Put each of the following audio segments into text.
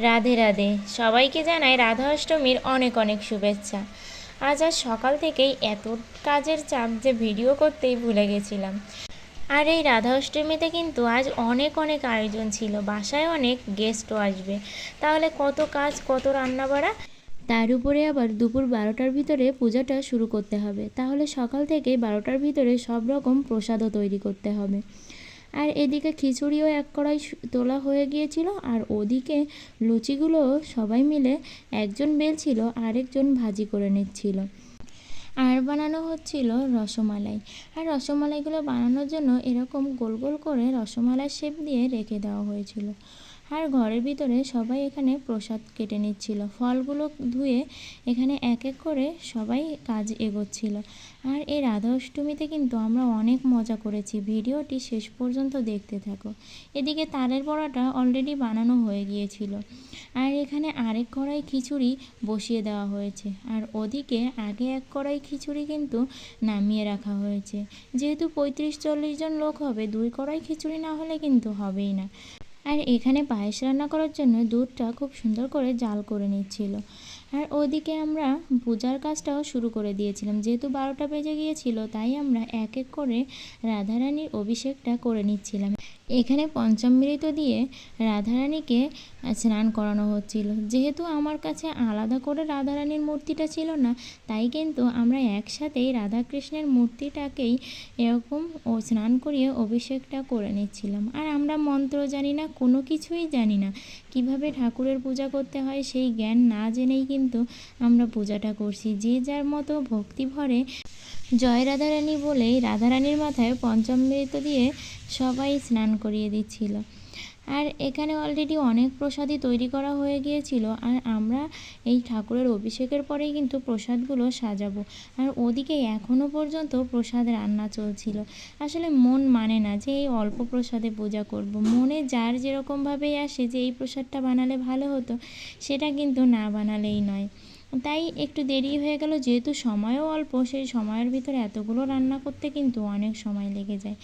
রাধে রাধে। সবাইকে জানাই রাধা অষ্টমীর অনেক অনেক শুভেচ্ছা। আজ আর সকাল থেকেই এত কাজের চাপ যে ভিডিও করতেই ভুলে গেছিলাম। আর এই রাধা অষ্টমীতে কিন্তু আজ অনেক অনেক আয়োজন ছিল। বাসায় অনেক গেস্টও আসবে। তাহলে কত কাজ, কত রান্না বাড়া তার উপরে আবার দুপুর বারোটার ভিতরে পূজাটা শুরু করতে হবে। তাহলে সকাল থেকে বারোটার ভিতরে সব রকম প্রসাদও তৈরি করতে হবে। আর এদিকে খিচুড়িও এক কড়াই তোলা হয়ে গিয়েছিল, আর ওদিকে লুচিগুলো সবাই মিলে একজন বেলছিল, আরেকজন ভাজি করে নিচ্ছিল। আর বানানো হচ্ছিল রসমালাই। আর রসমালাইগুলো বানানোর জন্য এরকম গোল গোল করে রসমালাই শেপ দিয়ে রেখে দেওয়া হয়েছিল। আর ঘরের ভিতরে সবাই এখানে প্রসাদ কেটে নিচ্ছিল। ফলগুলো ধুয়ে এখানে এক এক করে সবাই কাজ এগোচ্ছিল। আর এই রাধা অষ্টমীতে কিন্তু আমরা অনেক মজা করেছি। ভিডিওটি শেষ পর্যন্ত দেখতে থাকো। এদিকে তারের বড়াটা অলরেডি বানানো হয়ে গিয়েছিল। আর এখানে আরেক কড়াই খিচুড়ি বসিয়ে দেওয়া হয়েছে। আর ওদিকে আগে এক কড়াই খিচুড়ি কিন্তু নামিয়ে রাখা হয়েছে। যেহেতু পঁয়ত্রিশ চল্লিশ জন লোক হবে, দুই কড়াই খিচুড়ি না হলে কিন্তু হবেই না। আর এখানে পায়েস রান্না করার জন্য দুধটা খুব সুন্দর করে জাল করে নিচ্ছিল। আর ওদিকে আমরা পূজার কাজটাও শুরু করে দিয়েছিলাম। যেহেতু বারোটা বেজে গিয়েছিল, তাই আমরা এক এক করে রাধারানীর অভিষেকটা করে নিচ্ছিলাম। এখানে পঞ্চামৃত দিয়ে রাধারানীকে স্নান করানো হচ্ছিল। যেহেতু আমার কাছে আলাদা করে রাধারানীর মূর্তিটা ছিল না, তাই কিন্তু আমরা একসাথেই রাধাকৃষ্ণের মূর্তিটাকেই এরকম ও স্নান করিয়ে অভিষেকটা করে নিচ্ছিলাম। আর আমরা মন্ত্র জানি না, কোনো কিছুই জানি না কীভাবে ঠাকুরের পূজা করতে হয় সেই জ্ঞান না জেনেই কিন্তু আমরা পূজাটা করছি। যে যার মতো ভক্তি ভরে জয় রাধারানী বলেই রাধারানীর মাথায় পঞ্চামৃত দিয়ে সবাই স্নান করিয়ে দিচ্ছিল। আর এখানে অলরেডি অনেক প্রসাদই তৈরি করা হয়ে গিয়েছিল। আর আমরা এই ঠাকুরের অভিষেকের পরেই কিন্তু প্রসাদগুলো সাজাবো। আর ওদিকে এখনও পর্যন্ত প্রসাদ রান্না চলছিল। আসলে মন মানে না যে এই অল্প প্রসাদে পূজা করব। মনে যার যেরকমভাবেই আসে যে এই প্রসাদটা বানালে ভালো হতো, সেটা কিন্তু না বানালেই নয়। তাই একটু দেরি হয়ে গেল, যেহেতু সময়ও অল্প, সেই সময়ের ভিতরে এতগুলো রান্না করতে কিন্তু অনেক সময় লেগে যায়।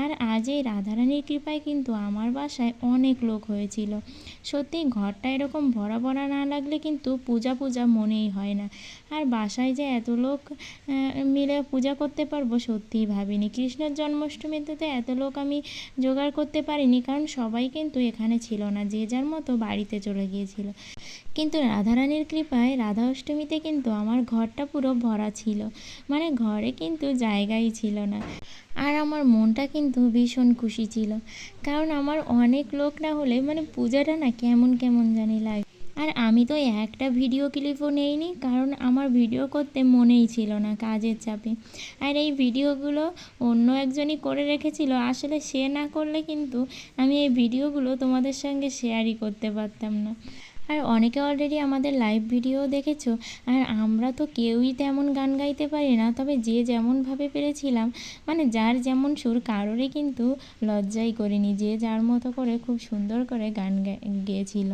আর আজ এই রাধারানীর কৃপায় কিন্তু আমার বাসায় অনেক লোক হয়েছিল। সত্যি ঘরটা এরকম ভরা ভরা না লাগলে কিন্তু পূজা পূজা মনেই হয় না। আর বাসায় যে এত লোক মিলে পূজা করতে পারব সত্যিই ভাবিনি। কৃষ্ণের জন্মাষ্টমীতে তো এত লোক আমি জোগাড় করতে পারিনি, কারণ সবাই কিন্তু এখানে ছিল না, যে যার মতো বাড়িতে চলে গিয়েছিল। কিন্তু রাধারানীর কৃপায় রাধা অষ্টমীতে কিন্তু আমার ঘরটা পুরো ভরা ছিল। মানে ঘরে কিন্তু জায়গাই ছিল না। আর আমার মনটা কিন্তু ভীষণ খুশি ছিল। কারণ আমার অনেক লোক না হলে মানে পূজাটা না কেমন কেমন জানি লাগে। আর আমি তো একটা ভিডিও ক্লিপও নেইনি, কারণ আমার ভিডিও করতে মনেই ছিল না কাজের চাপে। আর এই ভিডিওগুলো অন্য একজনই করে রেখেছিল, আসলে সে না করলে কিন্তু আমি এই ভিডিওগুলো তোমাদের সঙ্গে শেয়ারই করতে পারতাম না। আর অনেকে অলরেডি আমাদের লাইভ ভিডিও দেখেছ, আর আমরা তো কেউই তেমন গান গাইতে পারি না, তবে যে যেমনভাবে পেরেছিলাম মানে যার যেমন সুর, কারোরই কিন্তু লজ্জাই করিনি, যে যার মতো করে খুব সুন্দর করে গান গেয়েছিল।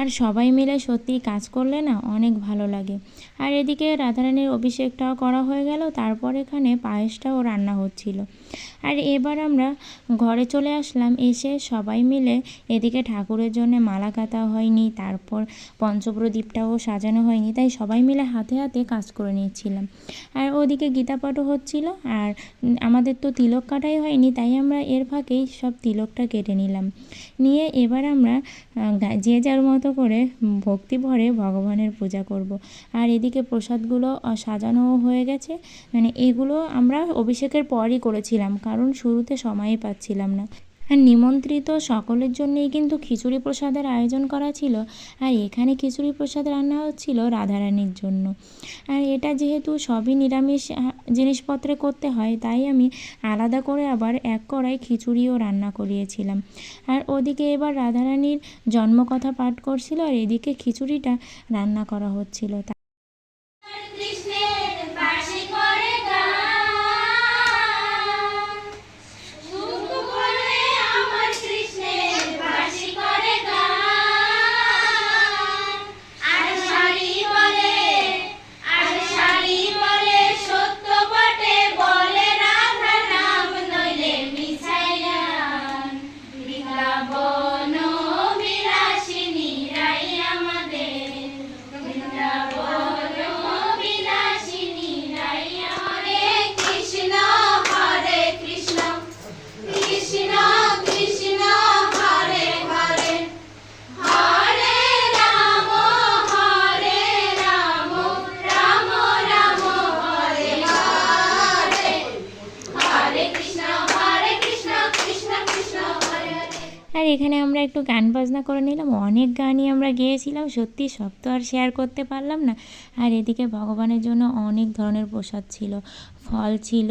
আর সবাই মিলে সত্যি কাজ করলে না অনেক ভালো লাগে। আর এদিকে রাধারানীর অভিষেকটাও করা হয়ে গেল, তারপর এখানে পায়েসটাও রান্না হচ্ছিল। আর এবার আমরা ঘরে চলে আসলাম, এসে সবাই মিলে এদিকে ঠাকুরের জন্য মালা কাটা হয়নি, তারপর পঞ্চপ্রদীপটাও সাজানো হয়নি, তাই সবাই মিলে হাতে হাতে কাজ করে নিচ্ছিলাম আর ওদিকে গীতাপাঠও হচ্ছিল, আর আমাদের তো তিলক কাটাই হয়নি, তাই আমরা এর ফাঁকেই সব তিলকটা কেটে নিলাম। নিয়ে এবার আমরা যে যার মতো করে ভক্তি ভরে ভগবানের পূজা করব। আর এদিকে প্রসাদগুলো সাজানো হয়ে গেছে। মানে এগুলো আমরা অভিষেকের পরই করেছিলাম, কারণ শুরুতে সময়ই পাচ্ছিলাম না। নিমন্ত্রিত সকলের জন্যেই কিন্তু খিচুড়ি প্রসাদের আয়োজন করা ছিল। আর এখানে খিচুড়ি প্রসাদ রান্না হচ্ছিল রাধারানীর জন্য। আর এটা যেহেতু সবই নিরামিষ জিনিসপত্রে করতে হয়, তাই আমি আলাদা করে আবার এক কড়াই খিচুড়িও রান্না করিয়েছিলাম। আর ওদিকে এবার রাধারানীর জন্মকথা পাঠ করছিল আর এদিকে খিচুড়িটা রান্না করা হচ্ছিল। এখানে আমরা একটু গান বাজনা করে নিলাম। অনেক গানই আমরা গিয়েছিলাম। সত্যি সব তো আর শেয়ার করতে পারলাম না। আর এদিকে ভগবানের জন্য অনেক ধরনের প্রসাদ ছিল। ফল ছিল,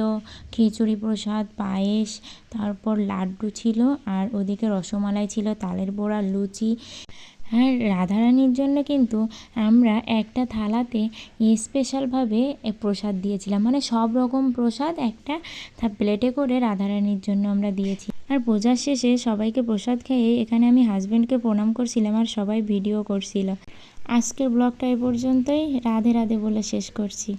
খিচুড়ি প্রসাদ, পায়েস, তারপর লাড্ডু ছিল, আর ওদিকে রসমালাই ছিল, তালের বড়া, লুচি। আর রাধারানীর জন্য কিন্তু আমরা একটা থালাতে স্পেশালভাবে প্রসাদ দিয়েছিলাম। মানে সব রকম প্রসাদ একটা প্লেটে করে রাধারানীর জন্য আমরা দিয়েছি। আর পূজার শেষে সবাইকে প্রসাদ খেয়ে এখানে আমি হাজব্যান্ডকে প্রণাম করছিলাম আর সবাই ভিডিও করছিল। আজকের ব্লগটা এই পর্যন্তই। রাধে রাধে বলে শেষ করছি।